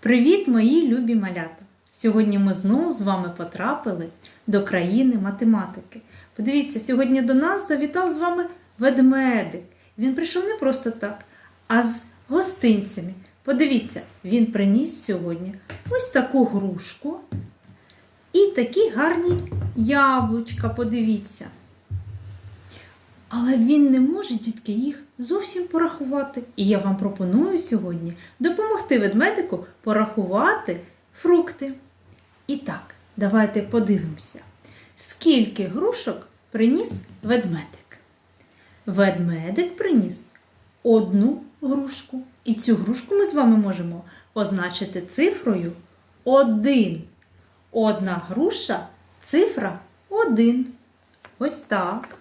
Привіт, мої любі малята! Сьогодні ми знову з вами потрапили до країни математики. Подивіться, сьогодні до нас завітав з вами ведмедик. Він прийшов не просто так, а з гостинцями. Подивіться, він приніс сьогодні ось таку грушку і такі гарні яблучка. Подивіться. Але він не може, дітки, їх зовсім порахувати. І я вам пропоную сьогодні допомогти ведмедику порахувати фрукти. І так, давайте подивимося, скільки грушок приніс ведмедик. Ведмедик приніс одну грушку. І цю грушку ми з вами можемо позначити цифрою 1. Одна груша цифра 1. Ось так.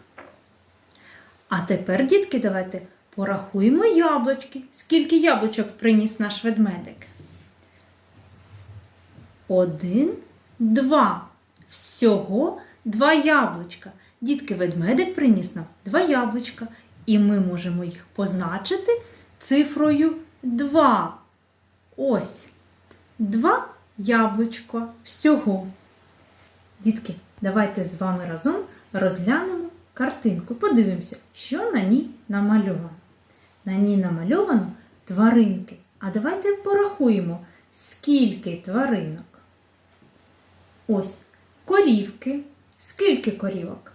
А тепер, дітки, давайте порахуємо яблучки. Скільки яблучок приніс наш ведмедик? Один, два. Всього два яблучка. Дітки, ведмедик приніс нам два яблучка. І ми можемо їх позначити цифрою 2. Ось. Два яблучка всього. Дітки, давайте з вами разом розглянемо картинку. Подивимося, що на ній намальовано. На ній намальовано тваринки. А давайте порахуємо, скільки тваринок. Ось корівки. Скільки корівок?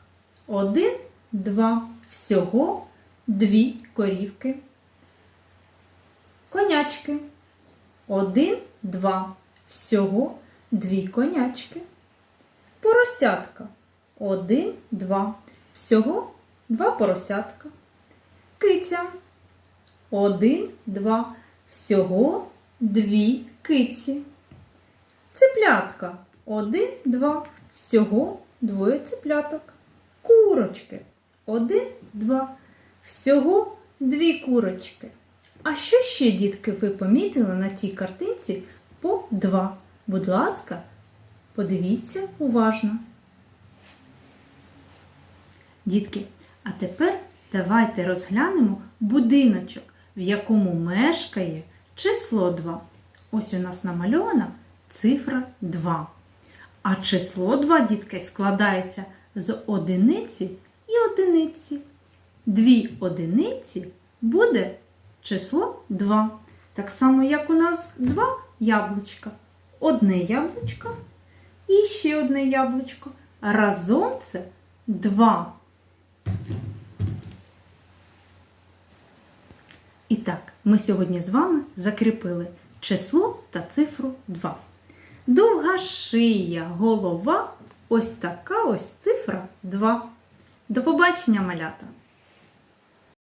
Один, два. Всього дві корівки. Конячки. Один, два. Всього дві конячки. Поросятка. Один, два. Всього два поросятка. Киця. Один, два. Всього дві киці. Цеплятка. Один, два. Всього двоє цепляток. Курочки. Один, два. Всього дві курочки. А що ще, дітки, ви помітили на цій картинці по два? Будь ласка, подивіться уважно. Дітки, а тепер давайте розглянемо будиночок, в якому мешкає число 2. Ось у нас намальована цифра 2. А число 2, дітки, складається з одиниці і одиниці. Дві одиниці буде число 2. Так само, як у нас два яблучка. Одне яблучко і ще одне яблучко. Разом це 2. І так, ми сьогодні з вами закріпили число та цифру 2. Довга шия, голова, ось така ось цифра 2. До побачення, малята!